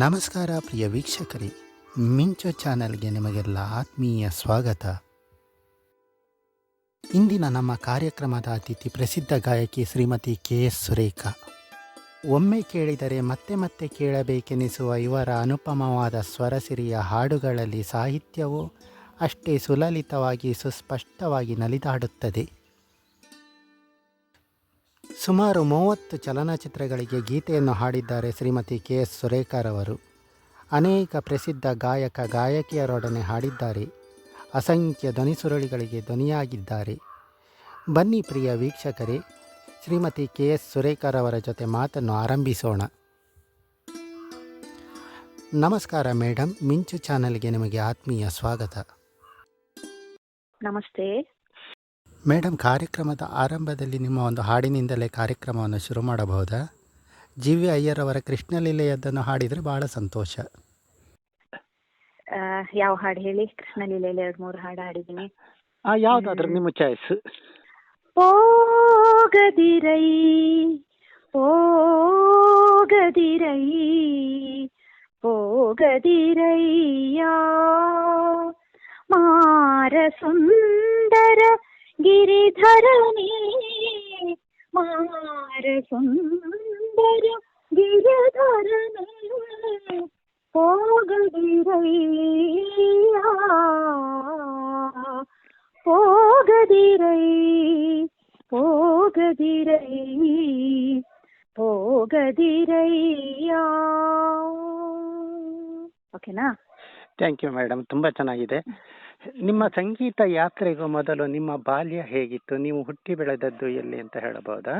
ನಮಸ್ಕಾರ ಪ್ರಿಯ ವೀಕ್ಷಕರೇ, ಮಿಂಚು ಚಾನೆಲ್ಗೆ ನಿಮಗೆಲ್ಲ ಆತ್ಮೀಯ ಸ್ವಾಗತ. ಇಂದಿನ ನಮ್ಮ ಕಾರ್ಯಕ್ರಮದ ಅತಿಥಿ ಪ್ರಸಿದ್ಧ ಗಾಯಕಿ ಶ್ರೀಮತಿ ಕೆ ಎಸ್ ಸುರೇಖಾ. ಒಮ್ಮೆ ಕೇಳಿದರೆ ಮತ್ತೆ ಮತ್ತೆ ಕೇಳಬೇಕೆನಿಸುವ ಇವರ ಅನುಪಮವಾದ ಸ್ವರಸಿರಿಯ ಹಾಡುಗಳಲ್ಲಿ ಸಾಹಿತ್ಯವು ಅಷ್ಟೇ ಸುಲಲಿತವಾಗಿ ಸುಸ್ಪಷ್ಟವಾಗಿ ನಲಿದಾಡುತ್ತದೆ. ಸುಮಾರು ಮೂವತ್ತು ಚಲನಚಿತ್ರಗಳಿಗೆ ಗೀತೆಯನ್ನು ಹಾಡಿದ್ದಾರೆ ಶ್ರೀಮತಿ ಕೆ ಎಸ್ ಸುರೇಖರವರು ಅನೇಕ ಪ್ರಸಿದ್ಧ ಗಾಯಕ, ಗಾಯಕಿಯರೊಡನೆ ಹಾಡಿದ್ದಾರೆ. ಅಸಂಖ್ಯ ಧ್ವನಿ ಸುರುಳಿಗಳಿಗೆ ಧ್ವನಿಯಾಗಿದ್ದಾರೆ. ಬನ್ನಿ ಪ್ರಿಯ ವೀಕ್ಷಕರೇ, ಶ್ರೀಮತಿ ಕೆ ಎಸ್ ಸುರೇಖರವರ ಜೊತೆ ಮಾತನ್ನು ಆರಂಭಿಸೋಣ. ನಮಸ್ಕಾರ ಮೇಡಮ್ ಮಿಂಚು ಚಾನೆಲ್ಗೆ ನಿಮಗೆ ಆತ್ಮೀಯ ಸ್ವಾಗತ. ನಮಸ್ತೆ. ಮೇಡಮ್ ಕಾರ್ಯಕ್ರಮದ ಆರಂಭದಲ್ಲಿ ನಿಮ್ಮ ಒಂದು ಹಾಡಿನಿಂದಲೇ ಕಾರ್ಯಕ್ರಮವನ್ನು ಶುರು ಮಾಡಬಹುದಾ? ಜಿ ವಿ ಅಯ್ಯರವರ ಕೃಷ್ಣಲೀಲೆಯದ್ದನ್ನು ಹಾಡಿದರೆ ಬಹಳ ಸಂತೋಷ. ಆ, ಯಾವ ಹಾಡು ಹೇಳಿ? ಕೃಷ್ಣ ಲೀಲೆಯಲ್ಲಿ ಎರಡು ಮೂರು ಹಾಡು ಹಾಡಿದ್ದೀನಿ. ಆ ಯಾವ್ದಾದ್ರು ನಿಮ್ಮ ಚಾಯ್ಸ್. ಹೋಗದಿರೈ ಹೋಗದಿರೈ ಹೋಗದಿರಯ್ಯ ಮಾರ ಸುಂದರ ಗಿರಿಧರನೇ ಮಾರ ಸುಂದರ ಗಿರಿಧರನೇ ಹೋಗದಿರಯ್ಯ ಹೋಗದಿರೈ ಹೋಗದಿರೈ ಹೋಗದಿರಯ್ಯ ಓಕೆನಾ ಥ್ಯಾಂಕ್ ಯು ಮೇಡಮ್ ತುಂಬಾ ಚೆನ್ನಾಗಿದೆ ನಿಮ್ಮ ಸಂಗೀತ ಯಾತ್ರೆಗೂ ಮೊದಲು ನಿಮ್ಮ ಬಾಲ್ಯ ಹೇಗಿತ್ತು? ನೀವು ಹುಟ್ಟಿ ಬೆಳೆದದ್ದು ಎಲ್ಲಿ ಅಂತ ಹೇಳಬಹುದಾ?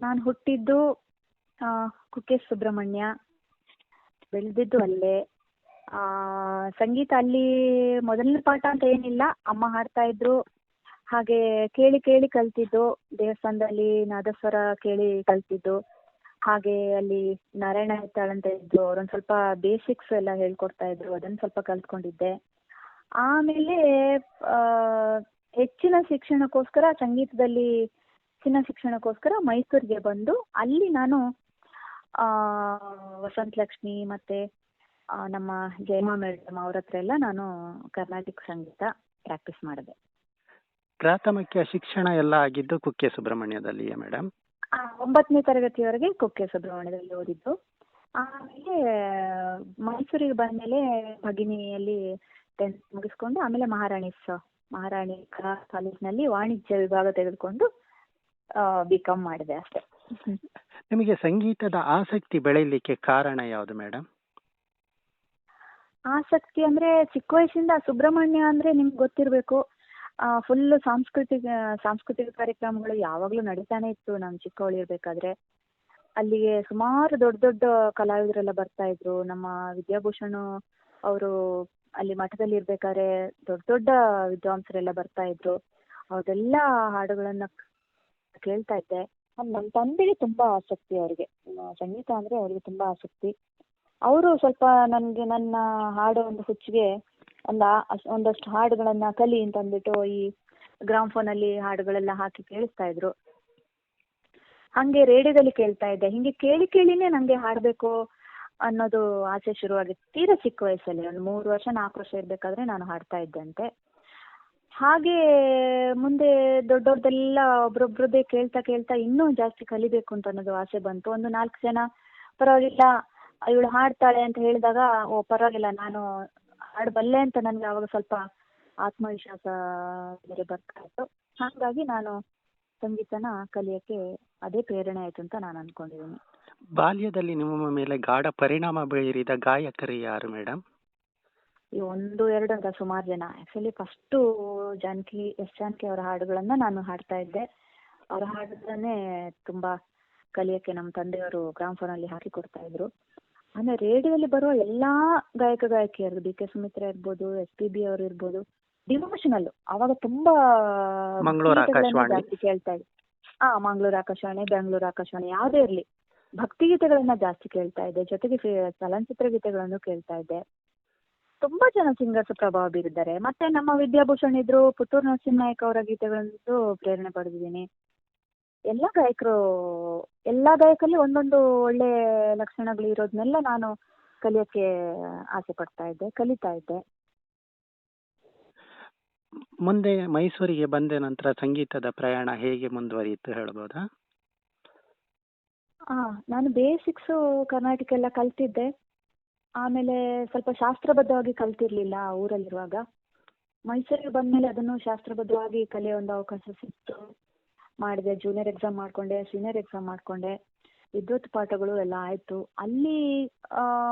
ನಾನು ಹುಟ್ಟಿದ್ದು ಕುಕ್ಕೆ ಸುಬ್ರಹ್ಮಣ್ಯ ಬೆಳೆದಿದ್ದು ಅಲ್ಲೇ. ಆ, ಸಂಗೀತ ಅಲ್ಲಿ ಮೊದಲನೇ ಪಾಠ ಅಂತ ಏನಿಲ್ಲ. ಅಮ್ಮ ಹಾಡ್ತಾ ಇದ್ರು. ಹಾಗೆ ಕೇಳಿ ಕೇಳಿ ಕಲ್ತಿದ್ದು. ದೇವಸ್ಥಾನದಲ್ಲಿ ನಾದಸ್ವರ ಕೇಳಿ ಕಲ್ತಿದ್ದು. ಹಾಗೆ ಅಲ್ಲಿ ನಾರಾಯಣ ಹೆತ್ತಾಳ್ ಅಂತ ಇದ್ರು. ಅವ್ರೊಂದ್ ಸ್ವಲ್ಪ ಬೇಸಿಕ್ಸ್ ಎಲ್ಲ ಹೇಳ್ಕೊಡ್ತಾ ಇದ್ರು. ಅದನ್ನ ಸ್ವಲ್ಪ ಕಲ್ತ್ಕೊಂಡಿದ್ದೆ. ಆಮೇಲೆ ಹೆಚ್ಚಿನ ಶಿಕ್ಷಣಕ್ಕೋಸ್ಕರ ಸಂಗೀತದಲ್ಲಿ ಹೆಚ್ಚಿನ ಶಿಕ್ಷಣಕ್ಕೋಸ್ಕರ ಮೈಸೂರಿಗೆ ಬಂದು ಅಲ್ಲಿ ನಾನು ಆ, ವಸಂತ ಲಕ್ಷ್ಮಿ ಮತ್ತೆ ನಮ್ಮ ಜಯಮಾ ಮೇಡಮ್ ಅವ್ರ ಹತ್ರ ಎಲ್ಲ ನಾನು ಕರ್ನಾಟಕ ಸಂಗೀತ ಪ್ರಾಕ್ಟೀಸ್ ಮಾಡಿದೆ. ಪ್ರಾಥಮಿಕ ಶಿಕ್ಷಣ ಎಲ್ಲ ಆಗಿದ್ದು ಕುಕ್ಕೆ ಸುಬ್ರಹ್ಮಣ್ಯದಲ್ಲಿಯೇ ಮೇಡಮ್ ಒಂಬತ್ತನೇ ತರಗತಿವರೆಗೆ ಕುಕ್ಕೆ ಸುಬ್ರಹ್ಮಣ್ಯದಲ್ಲಿ ಓದಿದ್ದು. ಆಮೇಲೆ ಮೈಸೂರಿಗೆ ಬಂದ್ಮೇಲೆ ಭಗಿನಿಯಲ್ಲಿ ಟೆಂತ್ ಮುಗಿಸ್ಕೊಂಡು ಆಮೇಲೆ ಮಹಾರಾಣಿಸ್ ಮಹಾರಾಣಿ ಕಲಾ ಕಾಲೇಜಿನಲ್ಲಿ ವಾಣಿಜ್ಯ ವಿಭಾಗ ತೆಗೆದುಕೊಂಡು ಬಿ ಕಾಮ್ ಮಾಡಿದೆ ಅಷ್ಟೇ. ನಿಮಗೆ ಸಂಗೀತದ ಆಸಕ್ತಿ ಬೆಳೆಯಲಿಕ್ಕೆ ಕಾರಣ ಯಾವುದು ಮೇಡಮ್ ಆಸಕ್ತಿ ಅಂದ್ರೆ ಚಿಕ್ಕ ವಯಸ್ಸಿಂದ ಸುಬ್ರಹ್ಮಣ್ಯ ಅಂದ್ರೆ ನಿಮ್ಗೆ ಗೊತ್ತಿರಬೇಕು. ಫುಲ್ ಸಾಂಸ್ಕೃತಿಕ ಸಾಂಸ್ಕೃತಿಕ ಕಾರ್ಯಕ್ರಮಗಳು ಯಾವಾಗಲೂ ನಡೀತಾನೆ ಇತ್ತು ನಾನು ಚಿಕ್ಕವಳಿರ್ಬೇಕಾದ್ರೆ ಅಲ್ಲಿಗೆ ಸುಮಾರು ದೊಡ್ಡ ದೊಡ್ಡ ಕಲಾವಿದರೆಲ್ಲ ಬರ್ತಾ ಇದ್ರು. ನಮ್ಮ ವಿದ್ಯಾಭೂಷಣ ಅವರು ಅಲ್ಲಿ ಮಠದಲ್ಲಿ ಇರ್ಬೇಕಾದ್ರೆ ದೊಡ್ಡ ದೊಡ್ಡ ವಿದ್ವಾಂಸರೆಲ್ಲ ಬರ್ತಾ ಇದ್ರು. ಅವ್ರದೆಲ್ಲ ಹಾಡುಗಳನ್ನ ಕೇಳ್ತಾ ಇದ್ದೆ. ನಮ್ಮ ತಂದೆಗೆ ತುಂಬಾ ಆಸಕ್ತಿ ಅವರಿಗೆ. ಸಂಗೀತ ಅಂದ್ರೆ ಅವರಿಗೆ ತುಂಬಾ ಆಸಕ್ತಿ. ಅವರು ಸ್ವಲ್ಪ ನನಗೆ ನನ್ನ ಹಾಡೋ ಒಂದು ಹುಚ್ಚಿಗೆ ಒಂದ ಒಂದಷ್ಟು ಹಾಡುಗಳನ್ನ ಕಲಿ ಅಂತ ಅಂದ್ಬಿಟ್ಟು ಈ ಗ್ರಾಮ್ ಅಲ್ಲಿ ಹಾಡುಗಳೆಲ್ಲ ಹಾಕಿ ಕೇಳಿಸ್ತಾ ಇದ್ರು. ಹಂಗೆ ರೇಡಿಯೋದಲ್ಲಿ ಕೇಳ್ತಾ ಇದ್ದೆ. ಹಿಂಗೆ ಕೇಳಿ ಕೇಳಿನೇ ನಂಗೆ ಹಾಡ್ಬೇಕು ಅನ್ನೋದು ಆಸೆ ಶುರುವಾಗಿತ್ತು. ತೀರಾ ಚಿಕ್ಕ ವಯಸ್ಸಲ್ಲಿ, ಒಂದು ಮೂರು ವರ್ಷ, ನಾಲ್ಕು ವರ್ಷ ಇರಬೇಕಾದ್ರೆ ನಾನು ಹಾಡ್ತಾ ಇದ್ದಂತೆ. ಹಾಗೆ ಮುಂದೆ ದೊಡ್ಡವ್ರದ್ದೆಲ್ಲ ಒಬ್ರೊಬ್ರದ್ದೇ ಕೇಳ್ತಾ ಕೇಳ್ತಾ ಇನ್ನೂ ಜಾಸ್ತಿ ಕಲಿಬೇಕು ಅಂತ ಅನ್ನೋದು ಆಸೆ ಬಂತು. ಒಂದು ನಾಲ್ಕು ಜನ, ಪರವಾಗಿಲ್ಲ, ಇವಳು ಹಾಡ್ತಾಳೆ ಅಂತ ಹೇಳಿದಾಗ, ಓ, ಪರವಾಗಿಲ್ಲ, ನಾನು ಹಾಡಬಲ್ಲೆ ಅಂತ ನನಗೆ ಅವಾಗ ಸ್ವಲ್ಪ ಆತ್ಮವಿಶ್ವಾಸ ಬೇರೆ ಬರ್ತಾ ಇತ್ತು. ಹಾಗಾಗಿ ನಾನು ಸಂಗೀತನ ಕಲಿಯಕ್ಕೆ ಅದೇ ಪ್ರೇರಣೆ ಆಯ್ತು ಅಂತ ನಾನು ಅನ್ಕೊಂಡಿದ್ದೀನಿ. ಬಾಲ್ಯದಲ್ಲಿ ನಿಮ್ಮ ಮೇಲೆ ಗಾಢ ಪರಿಣಾಮ ಬೀರಿದ ಗಾಯಕರು ಯಾರು ಮೇಡಮ್ ಈ ಒಂದು ಎರಡು ಅಂತ ಸುಮಾರು ಜನ. Actually first Janaki S Janaki ಅವರ ಹಾಡುಗಳನ್ನ ನಾನು ಹಾಡ್ತಾ ಇದ್ದೆ. ಅವರ ಹಾಡುಗಳನ್ನೇ ತುಂಬಾ ಕಲಿಯಕ್ಕೆ ನಮ್ಮ ತಂದೆಯವರು ಗ್ರಾಮ್ ಅಲ್ಲಿ ಹಾಕಿ ಕೊಡ್ತಾ ಇದ್ರು. ಅಂದ್ರೆ ರೇಡಿಯೋದಲ್ಲಿ ಬರುವ ಎಲ್ಲಾ ಗಾಯಕ ಗಾಯಕಿಯರು ಡಿ ಕೆ ಸುಮಿತ್ರ ಇರ್ಬೋದು ಎಸ್ ಪಿ ಬಿ ಅವರು ಇರ್ಬೋದು ಡಿವೋಷನಲ್ ಅವಾಗ ತುಂಬಾ. ಜಾಸ್ತಿ ಕೇಳ್ತಾ ಇದ್ದೆ. ಹಾ ಮಂಗಳೂರು ಆಕಾಶವಾಣಿ ಬೆಂಗಳೂರು ಆಕಾಶವಾಣಿ ಯಾವ್ದೇ ಇರ್ಲಿ. ಭಕ್ತಿಗೀತೆಗಳನ್ನ ಜಾಸ್ತಿ ಕೇಳ್ತಾ ಇದ್ದೆ, ಜೊತೆಗೆ ಚಲನಚಿತ್ರ ಗೀತೆಗಳನ್ನು ಕೇಳ್ತಾ ಇದ್ದೆ. ತುಂಬಾ ಜನ ಸಿಂಗರ್ಸ್ ಪ್ರಭಾವ ಬೀರಿದ್ದಾರೆ. ಮತ್ತೆ ನಮ್ಮ ವಿದ್ಯಾಭೂಷಣ್ ಇದ್ರು, ಪುತ್ತೂರು ನರಸಿಂಹ ನಾಯಕ್ ಅವರ ಗೀತೆಗಳಂತೂ ಪ್ರೇರಣೆ ಪಡೆದಿದ್ದೀನಿ. ಎಲ್ಲ ಗಾಯಕರು, ಎಲ್ಲ ಗಾಯಕಲ್ಲಿ ಒಂದೊಂದು ಒಳ್ಳೆ ಲಕ್ಷಣಗಳು ಇರೋದನ್ನೆಲ್ಲ ನಾನು ಕಲಿಯೋಕ್ಕೆ ಆಸೆ ಪಡ್ತಾ ಇದ್ದೆ, ಕಲಿತಾ ಇದ್ದೆ. ಮುಂದೆ ಮೈಸೂರಿಗೆ ಬಂದ ನಂತರ ಸಂಗೀತದ ಪ್ರಯಾಣ ಹೇಗೆ ಮುಂದುವರಿಯಿತು ಹೇಳ್ಬೋದಾ? ಆ, ನಾನು ಬೇಸಿಕ್ಸು ಕರ್ನಾಟಕ ಎಲ್ಲ ಕಲ್ತಿದ್ದೆ. ಆಮೇಲೆ ಸ್ವಲ್ಪ ಶಾಸ್ತ್ರಬದ್ಧವಾಗಿ ಕಲ್ತಿರ್ಲಿಲ್ಲ ಊರಲ್ಲಿರುವಾಗ. ಮೈಸೂರಿಗೆ ಬಂದಮೇಲೆ ಅದನ್ನು ಶಾಸ್ತ್ರಬದ್ಧವಾಗಿ ಕಲಿಯೋ ಒಂದು ಅವಕಾಶ ಸಿಕ್ತು. ಮಾಡಿದೆ ಜೂನಿಯರ್ ಎಕ್ಸಾಮ್ ಮಾಡಿಕೊಂಡೆ ಸೀನಿಯರ್ ಎಕ್ಸಾಮ್ ಮಾಡಿಕೊಂಡೆ. ವಿದ್ವತ್ ಪಾಠಗಳು ಎಲ್ಲ ಆಯಿತು. ಅಲ್ಲಿ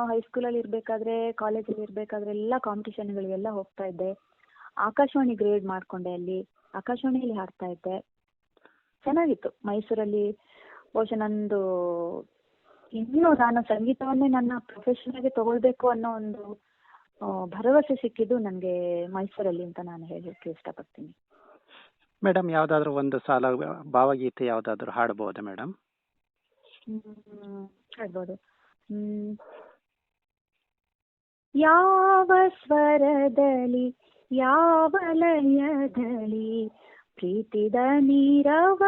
ಹೈಸ್ಕೂಲಲ್ಲಿ ಇರಬೇಕಾದ್ರೆ ಕಾಲೇಜಲ್ಲಿ ಇರಬೇಕಾದ್ರೆ ಎಲ್ಲ ಕಾಂಪಿಟೇಷನ್ಗಳಿಗೆಲ್ಲ ಹೋಗ್ತಾ ಇದ್ದೆ. ಆಕಾಶವಾಣಿ ಗ್ರೇಡ್ ಮಾಡಿಕೊಂಡೆ ಅಲ್ಲಿ. ಆಕಾಶವಾಣಿಯಲ್ಲಿ ಹಾಡ್ತಾ ಇದ್ದೆ. ಚೆನ್ನಾಗಿತ್ತು ಮೈಸೂರಲ್ಲಿ. ಬಹುಶಃ ನಂದು ಇನ್ನೂ ನಾನು ಸಂಗೀತವನ್ನೇ ನನ್ನ ಪ್ರೊಫೆಷನ್ ಆಗಿ ತಗೊಳ್ಬೇಕು ಅನ್ನೋ ಒಂದು ಭರವಸೆ ಸಿಕ್ಕಿದ್ದು ನನಗೆ ಮೈಸೂರಲ್ಲಿ ಅಂತ ನಾನು ಹೇಳಲಿಕ್ಕೆ ಇಷ್ಟಪಡ್ತೀನಿ. ಮೇಡಮ್ ಯಾವುದಾದ್ರೂ ಒಂದು ಸಾಲ ಭಾವಗೀತೆ ಯಾವುದಾದ್ರೂ ಹಾಡ್ಬೋದಾ ಮೇಡಮ್? ಹೇಳ್ಬೋದು. ಯಾವ ಸ್ವರದಲ್ಲಿ ಯಾವ ಲಯದಲ್ಲಿ ಪ್ರೀತಿದ ನೀರವಗೈವುದೋ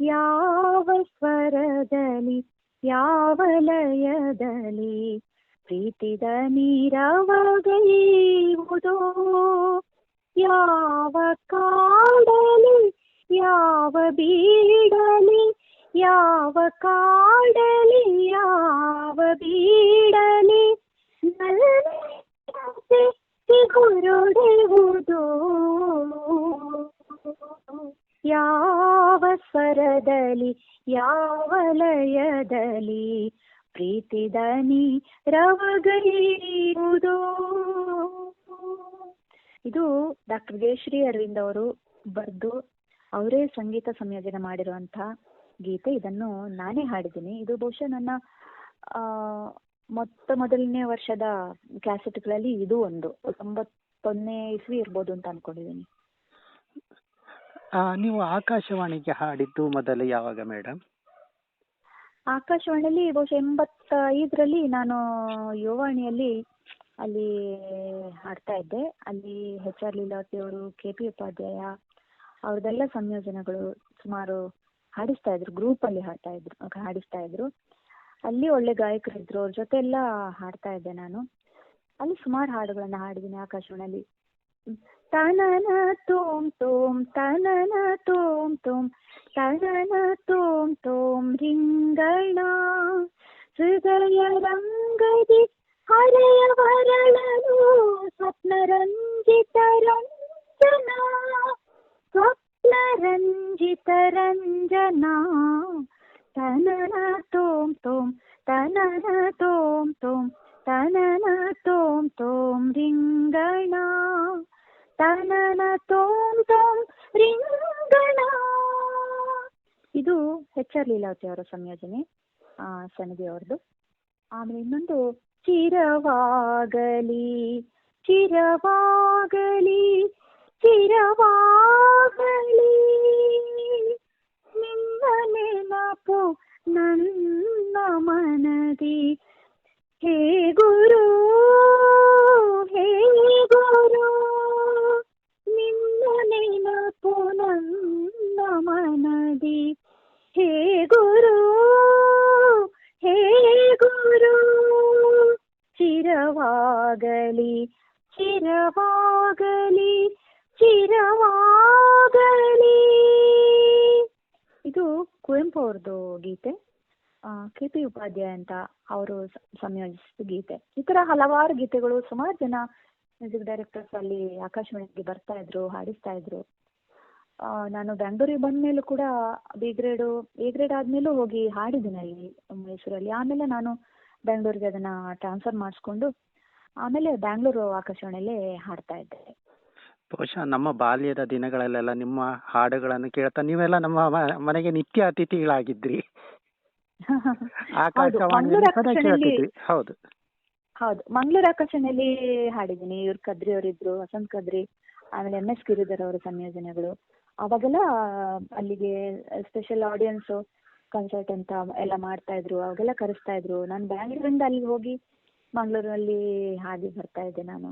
ಯಾವ ಸ್ವರದಲ್ಲಿ, ಯಾವ ಲಯದಲ್ಲಿ ಪ್ರೀತಿದ ನೀರವಗೈವುದೋ ಯಾವ ಕಾಡಲಿ, ಯಾವ ಬೀಡಲಿ, ಯಾವ ಕಾಡಲಿ, ಯಾವ ಬೀಡಲಿ ನಲ್ಲಂತೆ ಸಿಗುರುಡೆವುದು ಯಾವ ಸ್ವರದಲ್ಲಿ, ಯಾವ ಲಯದಲ್ಲಿ ಪ್ರೀತಿದನಿ ನೀ ರವಗೈರುವುದು ಇದು ಡಾಕ್ಟರ್ ಜಯಶ್ರೀ ಅರವಿಂದ್ ಅವರು ಬರೆದು ಅವರೇ ಸಂಗೀತ ಸಂಯೋಜನೆ ಮಾಡಿರುವಂಥ ಗೀತೆ. ಇದನ್ನು ನಾನೇ ಹಾಡಿದ್ದೀನಿ. ಇದು ಬಹುಶಃ ನನ್ನ ಮೊತ್ತ ಮೊದಲನೇ ವರ್ಷದ ಕ್ಯಾಸೆಟ್ಗಳಲ್ಲಿ ಇದು ಒಂದು. ತೊಂಬತ್ತೊಂದನೇ ಇಸ್ವಿ ಇರ್ಬೋದು ಅಂತ ಅನ್ಕೊಂಡಿದ್ದೀನಿ ಆ, ನೀವು ಆಕಾಶವಾಣಿಗೆ ಹಾಡಿದ್ದು ಮೊದಲು ಯಾವಾಗ ಮೇಡಮ್? ಆಕಾಶವಾಣಿಯಲ್ಲಿ ಬಹುಶಃ ಎಂಬತ್ತೈದರಲ್ಲಿ ನಾನು ಯುವವಾಣಿಯಲ್ಲಿ ಅಲ್ಲಿ ಹಾಡ್ತಾ ಇದ್ದೆ. ಅಲ್ಲಿ ಹೆಚ್ ಆರ್ ಲೀಲಾವತಿ ಅವರು ಕೆ ಪಿ ಉಪಾಧ್ಯಾಯ ಅವ್ರದ್ದೆಲ್ಲ ಸಂಯೋಜನೆಗಳು ಸುಮಾರು ಹಾಡಿಸ್ತಾ ಇದ್ರು ಗ್ರೂಪಲ್ಲಿ ಹಾಡ್ತಾ ಇದ್ರು ಹಾಡಿಸ್ತಾ ಇದ್ರು. ಅಲ್ಲಿ ಒಳ್ಳೆ ಗಾಯಕರು ಇದ್ರು. ಅವ್ರ ಜೊತೆ ಎಲ್ಲ ಹಾಡ್ತಾ ಇದ್ದೆ ನಾನು. ಅಲ್ಲಿ ಸುಮಾರು ಹಾಡುಗಳನ್ನ ಹಾಡಿದ್ದೀನಿ ಆಕಾಶವಾಣಿಯಲ್ಲಿ. ತನನ ತೋಮ್ ತೋಮ್ ತನನ ತೋಮ್ ತೋಮ್ ತನನ ತೋಮ್ ತೋಮ್ ರಿಂಗಣ ಹೃದಯ ರಂಗದಿ ಹರೆಯ ವರಳನು ಸ್ವಪ್ನ ರಂಜಿತ ರಂಜನಾ. ಸ್ವಪ್ನ ರಂಜಿತ ರಂಜನ. ತನನ ತೋಮ್ ತೋಮ್ ತನನ ತೋಮ್ ತೋಮ್ ತನನ ತೋಮ್ ತೋಮ್ ರಿಂಗಣ ತನನ ತೋಮ್ ತೋಮ್ ರಿಂಗಣ ಇದು ಎಚ್ ಆರ್ ಲೀಲಾವತಿ ಅವರ ಸಂಯೋಜನೆ ಆ, ಸನದಿ ಅವ್ರದ್ದು ಆಮೇಲೆ ಇನ್ನೊಂದು ಚಿರವಾಗಲಿ ಚಿರವಾಗಲಿ ಚಿರವಾಗಲಿ ನಿನ್ನ ನೆನಪು ನನ್ನ ಮನದಿ ಹೇ ಗುರು ಹೇ ಗುರು ನಿನ್ನ ನೆನಪು ನನ್ನ ಮನದಿ ಹೇ ಗುರು ಹೇ ಗುರು ಚಿರವಾಗಲಿ ಚಿರವಾಗಲಿ ಚಿರವಾಗಲಿ ಇದು ಕುವೆಂಪು ಅವ್ರದ್ದು ಗೀತೆ ಕೆ ಪಿ ಉಪಾಧ್ಯಾಯ ಅಂತ ಅವರು ಸಂಯೋಜಿಸಿದ ಗೀತೆ. ಈ ತರ ಹಲವಾರು ಗೀತೆಗಳು ಸುಮಾರು ಜನ ಮ್ಯೂಸಿಕ್ ಡೈರೆಕ್ಟರ್ಸ್ ಅಲ್ಲಿ ಆಕಾಶವಾಣಿಗೆ ಬರ್ತಾ ಇದ್ರು, ಹಾಡಿಸ್ತಾ ಇದ್ರು. ನಾನು ಬೆಂಗಳೂರಿಗೆ ಬಂದ ಮೇಲೂ ಕೂಡ ಬಿ ಗ್ರೇಡು ಎ ಗ್ರೇಡ್ ಆದ್ಮೇಲೂ ಹೋಗಿ ಹಾಡಿದ್ದೀನಿ ಅಲ್ಲಿ ಮೈಸೂರಲ್ಲಿ. ಆಮೇಲೆ ನಾನು ಬೆಂಗಳೂರಿಗೆ ಅದನ್ನ ಟ್ರಾನ್ಸ್ಫರ್ ಮಾಡಿಸ್ಕೊಂಡು ಆಮೇಲೆ ಬ್ಯಾಂಗ್ಳೂರು ಆಕಾಶವಾಣಿಯಲ್ಲೇ ಹಾಡ್ತಾ ಇದ್ದೆ. ಬಹುಶಃ ನಮ್ಮ ಬಾಲ್ಯದ ದಿನಗಳಲ್ಲೆಲ್ಲ ನಿಮ್ಮ ಹಾಡುಗಳನ್ನು ಕೇಳ್ತಾ ನೀವೆಲ್ಲ ನಮ್ಮ ಮ- ಮನೆಗೆ ನಿತ್ಯ ಅತಿಥಿಗಳಾಗಿದ್ರಿ. ಆಕಾಶವಾಣಿಯಲ್ಲಿ ಮಂಗಳೂರು ಸದಾ ಆಕಾಶವಾಣಿಯಲ್ಲಿ ಕೇಳ್ತಿದ್ವಿ. ಹೌದು. ಹೌದು. ಮಂಗಳೂರು ಆಕರ್ಷಣೆಯಲ್ಲಿ ಹಾಡಿದ್ದೀನಿ. ಇವ್ರು ಕದ್ರಿ ಅವರಿದ್ರು ವಸಂತ್ ಕದ್ರಿ ಆಮೇಲೆ ಎಂ ಎಸ್ ಗಿರಿಧರ್ ಅವರ ಸಂಯೋಜನೆಗಳು. ಅವಾಗೆಲ್ಲ ಅಲ್ಲಿಗೆ ಸ್ಪೆಷಲ್ ಆಡಿಯನ್ಸ್ ಕನ್ಸರ್ಟ್ ಅಂತ ಎಲ್ಲ ಮಾಡ್ತಾ ಇದ್ರು. ಅವಾಗೆಲ್ಲ ಕರೆಸ್ತಾ ಇದ್ರು. ನಾನು ಬ್ಯಾಂಗ್ಳೂರಿಂದ ಅಲ್ಲಿ ಹೋಗಿ ಮಂಗಳೂರಲ್ಲಿ ಹಾಡಿ ಬರ್ತಾ ಇದ್ದೆ ನಾನು.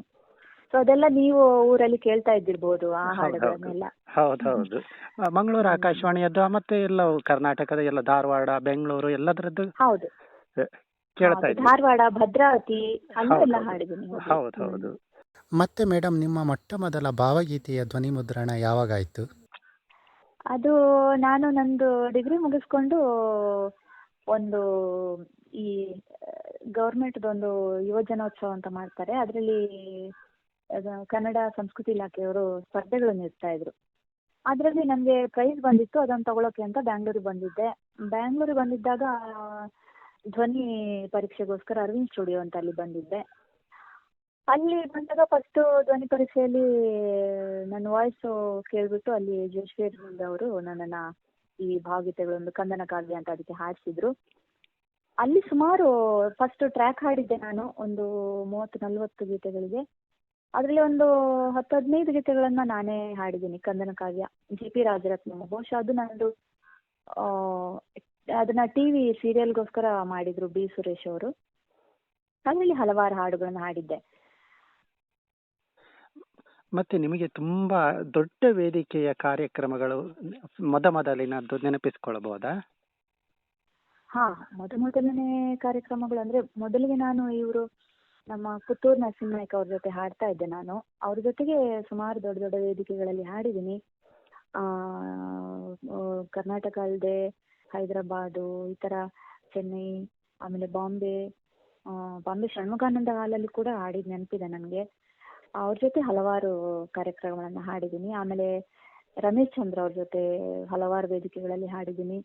ಸೊ ಅದೆಲ್ಲ ನೀವು ಊರಲ್ಲಿ ಕೇಳ್ತಾ ಇದ್ದಿರ್ಬೋದು ಆ. ಹಾಡುಗಳನ್ನೆಲ್ಲ. ಹೌದು ಹೌದು ಆ, ಮಂಗಳೂರು ಆಕಾಶವಾಣಿಯದ್ದು ಮತ್ತೆ ಎಲ್ಲ ಕರ್ನಾಟಕದ ಎಲ್ಲ ಧಾರವಾಡ ಬೆಂಗಳೂರು ಎಲ್ಲದರದ್ದು ಹೌದು. ಕೇಳ್ತಾ ಧಾರವಾಡ ಭದ್ರಾವತಿ ಅಲ್ಲೆಲ್ಲ ಹೌದು, ಹಾಡಿದ್ದೀನಿ ಹೌದು ಮತ್ತೆ ಮೇಡಮ್ ನಿಮ್ಮ ಮೊಟ್ಟ ಮೊದಲ ಭಾವಗೀತೆಯ ಧ್ವನಿ ಮುದ್ರಣ ಯಾವಾಗಾಯ್ತು? ಅದು ನಾನು ನಂದು ಡಿಗ್ರಿ ಮುಗಿಸ್ಕೊಂಡು ಒಂದು ಈ ಗೌರ್ಮೆಂಟ್ದೊಂದು ಯುವಜನೋತ್ಸವ ಅಂತ ಮಾಡ್ತಾರೆ. ಅದರಲ್ಲಿ ಕನ್ನಡ ಸಂಸ್ಕೃತಿ ಇಲಾಖೆಯವರು ಸ್ಪರ್ಧೆಗಳನ್ನು ಇಡ್ತಾ ಇದ್ರು. ಅದರಲ್ಲಿ ನನಗೆ ಪ್ರೈಸ್ ಬಂದಿತ್ತು, ಅದನ್ನು ತಗೊಳಕ್ಕೆ ಅಂತ ಬ್ಯಾಂಗ್ಳೂರಿಗೆ ಬಂದಿದ್ದೆ. ಬ್ಯಾಂಗ್ಳೂರಿಗೆ ಬಂದಿದ್ದಾಗ, ಧ್ವನಿ ಪರೀಕ್ಷೆಗೋಸ್ಕರ ಅರವಿಂದ್ ಸ್ಟುಡಿಯೋ ಅಂತ ಅಲ್ಲಿ ಬಂದಿದ್ದೆ. ಅಲ್ಲಿ ಬಂದಾಗ ಫಸ್ಟ್ ಧ್ವನಿ ಪರೀಕ್ಷೆಯಲ್ಲಿ ನನ್ನ ವಾಯ್ಸು ಕೇಳ್ಬಿಟ್ಟು ಅಲ್ಲಿ ಜಯಶ್ರೀ ಅವರು ನನ್ನನ್ನ ಈ ಭಾವಗೀತೆಗಳೊಂದು ಕಂದನ ಕಾವ್ಯ ಅಂತ ಅದಕ್ಕೆ ಹಾಡಿಸಿದ್ರು ಅಲ್ಲಿ ಸುಮಾರು ಫಸ್ಟ್ ಟ್ರ್ಯಾಕ್ ಹಾಡಿದ್ದೆ ನಾನು, ಒಂದು ಮೂವತ್ತು ನಲ್ವತ್ತು ಗೀತೆಗಳಿಗೆ. ಅದರಲ್ಲಿ ಒಂದು ಹತ್ತು ಹದಿನೈದು ಗೀತೆಗಳನ್ನು ನಾನೇ ಹಾಡಿದ್ದೀನಿ ಕಂದನ ಕಾವ್ಯ ಜಿ ಪಿ ರಾಜರತ್ನ. ಬಹುಶಃ ಅದು ನಂದು ಆ, ಅದನ್ನ ಟಿವಿ ಸೀರಿಯಲ್ಗೋಸ್ಕರ ಮಾಡಿದ್ರು ಬಿ. ಸುರೇಶ್ ಅವರು. ಅದರಲ್ಲಿ ಹಲವಾರು ಹಾಡುಗಳನ್ನು ಹಾಡಿದ್ದೆ. ಮತ್ತೆ ನಿಮಗೆ ತುಂಬಾ ದೊಡ್ಡ ವೇದಿಕೆಯ ಕಾರ್ಯಕ್ರಮಗಳು ಮೊದ ಮೊದಲಿನದ್ದು ನೆನಪಿಸ್ಕೊಳ್ಬಹುದಾ ಹಾ ಮೊದ ಮೊದಲನೇ ಕಾರ್ಯಕ್ರಮಗಳು ಅಂದ್ರೆ ಮೊದಲಿಗೆ ನಾನು ಇವರು ನಮ್ಮ ಪುತ್ತೂರು ನರಸಿಂಹನಾಯ್ಕ ಅವ್ರ ಜೊತೆ ಹಾಡ್ತಾ ಇದ್ದೆ ನಾನು. ಅವ್ರ ಜೊತೆಗೆ ಸುಮಾರು ದೊಡ್ಡ ದೊಡ್ಡ ವೇದಿಕೆಗಳಲ್ಲಿ ಹಾಡಿದ್ದೀನಿ. ಕರ್ನಾಟಕ ಅಲ್ಲದೆ ಹೈದರಾಬಾದು, ಈ ಥರ ಚೆನ್ನೈ, ಆಮೇಲೆ ಬಾಂಬೆ ಬಾಂಬೆ ಷಣ್ಮುಖಾನಂದ ಹಾಲಲ್ಲಿ ಕೂಡ ಹಾಡಿದ ನೆನಪಿದೆ ನನಗೆ. ಅವ್ರ ಜೊತೆ ಹಲವಾರು ಕಾರ್ಯಕ್ರಮಗಳನ್ನು ಹಾಡಿದ್ದೀನಿ. ಆಮೇಲೆ ರಮೇಶ್ ಚಂದ್ರ ಅವ್ರ ಜೊತೆ ಹಲವಾರು ವೇದಿಕೆಗಳಲ್ಲಿ ಹಾಡಿದ್ದೀನಿ.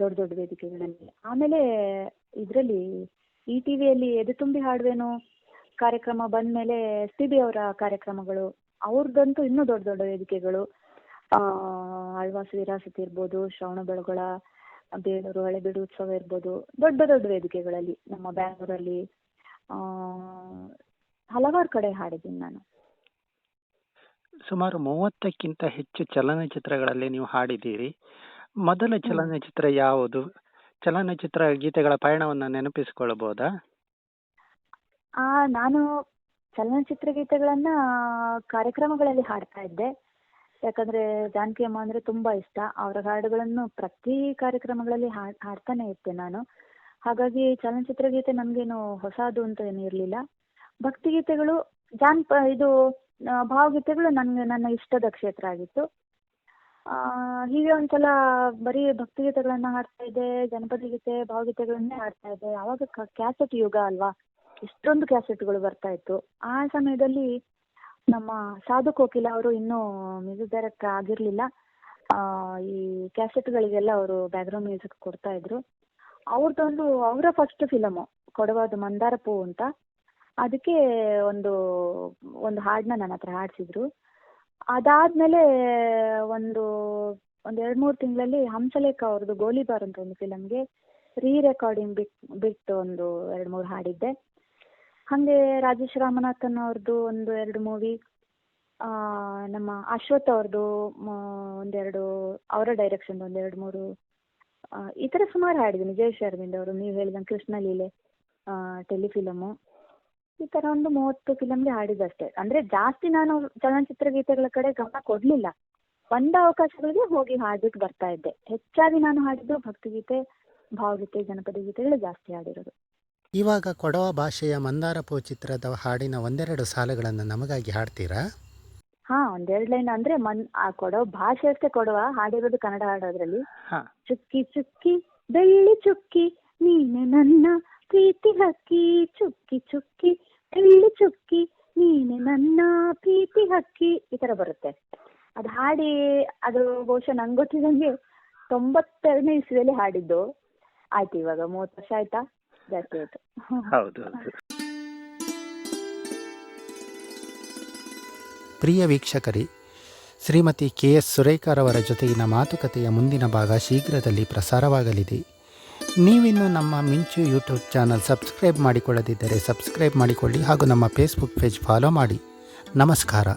ದೊಡ್ಡ ದೊಡ್ಡ ವೇದಿಕೆಗಳಲ್ಲಿ. ಆಮೇಲೆ ಇದರಲ್ಲಿ ಈ ಟಿವಿಯಲ್ಲಿ ಎದೆ ತುಂಬಿ ಹಾಡುವೆನೋ ಕಾರ್ಯಕ್ರಮ ಬಂದ್ಮೇಲೆ ಎಸ್ ಪಿ ಬಿ ಅವರ ಕಾರ್ಯಕ್ರಮಗಳು ಅವ್ರದ್ದಂತೂ ಇನ್ನೂ ದೊಡ್ಡ ದೊಡ್ಡ ವೇದಿಕೆಗಳು. ಆ ಆಳ್ವಾಸ್ ವಿರಾಸತಿ ಇರ್ಬೋದು ಶ್ರವಣ ಬೆಳಗೊಳ ಬೇಲೂರು ಹಳೆಬೀಡು ಉತ್ಸವ ಇರ್ಬೋದು ದೊಡ್ಡ ದೊಡ್ಡ ವೇದಿಕೆಗಳಲ್ಲಿ ನಮ್ಮ ಬ್ಯಾಂಗ್ಳೂರಲ್ಲಿ. ಆ ಹಲವಾರು ಕಡೆ ಹಾಡಿದ್ದೀನಿ ನಾನು. ಸುಮಾರು ಮೂವತ್ತಕ್ಕಿಂತ ಹೆಚ್ಚು ಚಲನಚಿತ್ರಗಳಲ್ಲಿ ನೀವು ಹಾಡಿದ್ದೀರಿ. ಮೊದಲ ಚಲನಚಿತ್ರ ಯಾವುದು? ಚಲನಚಿತ್ರ ಗೀತೆಗಳ ಪಯಣವನ್ನು ನೆನಪಿಸಿಕೊಳ್ಳಬಹುದಾ ಆ, ನಾನು ಚಲನಚಿತ್ರ ಗೀತೆಗಳನ್ನ, ಕಾರ್ಯಕ್ರಮಗಳಲ್ಲಿ ಹಾಡ್ತಾ ಇದ್ದೆ. ಯಾಕಂದ್ರೆ ಜಾನಕಿ ಅಮ್ಮ ಅಂದ್ರೆ ತುಂಬಾ ಇಷ್ಟ. ಅವರ ಹಾಡುಗಳನ್ನು ಪ್ರತಿ ಕಾರ್ಯಕ್ರಮಗಳಲ್ಲಿ ಹಾಡ್ ಹಾಡ್ತಾನೆ ಇರ್ತೆ ನಾನು. ಹಾಗಾಗಿ ಚಲನಚಿತ್ರ ಗೀತೆ ನನ್ಗೇನು ಹೊಸದು ಅಂತ ಏನು ಇರ್ಲಿಲ್ಲ. ಭಕ್ತಿಗೀತೆಗಳು ಜಾನ್ಪ, ಇದು ಭಾವಗೀತೆಗಳು ನನ್ಗೆ, ನನ್ನ ಇಷ್ಟದ ಕ್ಷೇತ್ರ ಆಗಿತ್ತು. ಹೀಗೆ ಒಂದ್ಸಲ ಬರೀ ಭಕ್ತಿಗೀತೆಗಳನ್ನ ಹಾಡ್ತಾ ಇದ್ದೆ ಜನಪದ ಗೀತೆ, ಭಾವಗೀತೆಗಳನ್ನೇ ಹಾಡ್ತಾ ಇದ್ದೆ ಆವಾಗ ಕ್ಯಾಸೆಟ್ ಯುಗ ಅಲ್ವಾ? ಎಷ್ಟೊಂದು ಕ್ಯಾಸೆಟ್ಗಳು ಬರ್ತಾ ಇತ್ತು. ಆ ಸಮಯದಲ್ಲಿ ನಮ್ಮ ಸಾಧು ಕೋಕಿಲ ಅವರು ಇನ್ನೂ ಮ್ಯೂಸಿಕ್ ಡೈರೆಕ್ಟರ್ ಆಗಿರ್ಲಿಲ್ಲ. ಈ ಕ್ಯಾಸೆಟ್ಗಳಿಗೆಲ್ಲ ಅವರು ಬ್ಯಾಕ್ಗ್ರೌಂಡ್ ಮ್ಯೂಸಿಕ್ ಕೊಡ್ತಾ ಇದ್ರು. ಅವ್ರದ್ದೊಂದು, ಅವರ ಫಸ್ಟ್ ಫಿಲಮು ಕೊಡವಾದ ಮಂದಾರ ಪೂ ಅಂತ. ಅದಕ್ಕೆ ಒಂದು ಒಂದು ಹಾಡನ್ನ ನನ್ನ ಹತ್ರ ಹಾಡಿಸಿದ್ರು. ಅದಾದ್ಮೇಲೆ, ಒಂದು ಒಂದು ಎರಡು ಮೂರು ತಿಂಗಳಲ್ಲಿ ಹಂಸಲೇಖ ಅವ್ರದ್ದು ಗೋಲಿಬಾರ್ ಅಂತ ಒಂದು ಫಿಲಮ್ಗೆ ರೀ ರೆಕಾರ್ಡಿಂಗ್ ಬಿಟ್, ಬಿಟ್ಟು ಒಂದು ಎರಡು ಮೂರು ಹಾಡಿದ್ದೆ. ಹಾಗೆ ರಾಜೇಶ್ ರಾಮನಾಥನ್ ಅವ್ರದ್ದು ಒಂದು ಎರಡು ಮೂವಿ ನಮ್ಮ ಅಶ್ವಥ್ ಅವ್ರದ್ದು ಒಂದೆರಡು ಅವರ ಡೈರೆಕ್ಷನ್ ಒಂದೆರಡು ಮೂರು ಈ ಥರ ಸುಮಾರು ಹಾಡಿದ್ದೀನಿ. ಜಯ ಅರವಿಂದ್ ಅವರು, ನೀವು ಹೇಳಿದಂಗೆ ಕೃಷ್ಣ ಲೀಲೆ ಟೆಲಿಫಿಲಮು. ಈ ತರ ಒಂದು ಮೂವತ್ತು ಫಿಲಮ್ಗೆ ಹಾಡಿದ್ದಷ್ಟೇ ಅಂದ್ರೆ ಜಾಸ್ತಿ ನಾನು ಚಲನಚಿತ್ರ ಗೀತೆಗಳ ಕಡೆ ಗಮನ ಕೊಡಲಿಲ್ಲ. ಬಂದ ಅವಕಾಶಗಳಿಗೆ ಹೋಗಿ ಹಾಡ್ಬಿಟ್ಟು ಬರ್ತಾ ಇದ್ದೆ. ಹೆಚ್ಚಾಗಿ ನಾನು ಹಾಡಿದ್ದು ಭಕ್ತಿಗೀತೆ ಭಾವಗೀತೆ ಜನಪದ ಗೀತೆಗಳು ಜಾಸ್ತಿ ಹಾಡಿರೋದು. ಇವಾಗ ಕೊಡವ ಭಾಷೆಯ ಮಂದಾರಪೂ ಚಿತ್ರದ ಹಾಡಿನ ಒಂದೆರಡು ಸಾಲುಗಳನ್ನು ನಮಗಾಗಿ ಹಾಡ್ತೀರಾ? ಹಾ ಒಂದೆರಡು ಲೈನ್ ಅಂದ್ರೆ ಮನ್ ಆ ಕೊಡೋ ಭಾಷೆ ಅಷ್ಟೇ ಕೊಡುವ ಹಾಡಿರೋದು ಕನ್ನಡ ಹಾಡೋದ್ರಲ್ಲಿ. ಹಾ. ಚುಕ್ಕಿ ಚುಕ್ಕಿ ಬೆಳ್ಳಿ ಚುಕ್ಕಿ ನೀನೆ ನನ್ನ ಪ್ರೀತಿ ಹಕ್ಕಿ ಚುಕ್ಕಿ ಚುಕ್ಕಿ ಬೆಳ್ಳಿ ಚುಕ್ಕಿ ನೀನೆ ನನ್ನ ಪ್ರೀತಿ ಹಕ್ಕಿ ಈ ತರ ಬರುತ್ತೆ. ಅದು ಹಾಡಿ ಅದು ಬಹುಶಃ ನಂಗೆ ಗೊತ್ತಿದಂಗೆ ತೊಂಬತ್ತೆರಡನೇ ಇಸ್ವಿಯಲ್ಲಿ ಹಾಡಿದ್ದು. ಆಯ್ತು ಇವಾಗ ಮೂವತ್ತು ವರ್ಷ ಆಯ್ತಾ? ಜಾಸ್ತಿ ಆಯ್ತು. ಹೌದು ಹೌದು. ಪ್ರಿಯ ವೀಕ್ಷಕರಿ ಶ್ರೀಮತಿ ಕೆ ಎಸ್ ಅವರ ಜೊತೆಗಿನ ಮಾತುಕತೆಯ ಮುಂದಿನ ಭಾಗ ಶೀಘ್ರದಲ್ಲಿ ಪ್ರಸಾರವಾಗಲಿದೆ. ನೀವಿನ್ನು ನಮ್ಮ ಮಿಂಚು ಯೂಟ್ಯೂಬ್ ಚಾನಲ್ ಸಬ್ಸ್ಕ್ರೈಬ್ ಮಾಡಿಕೊಳ್ಳದಿದ್ದರೆ ಸಬ್ಸ್ಕ್ರೈಬ್ ಮಾಡಿಕೊಳ್ಳಿ ಹಾಗೂ ನಮ್ಮ ಫೇಸ್ಬುಕ್ ಪೇಜ್ ಫಾಲೋ ಮಾಡಿ. ನಮಸ್ಕಾರ.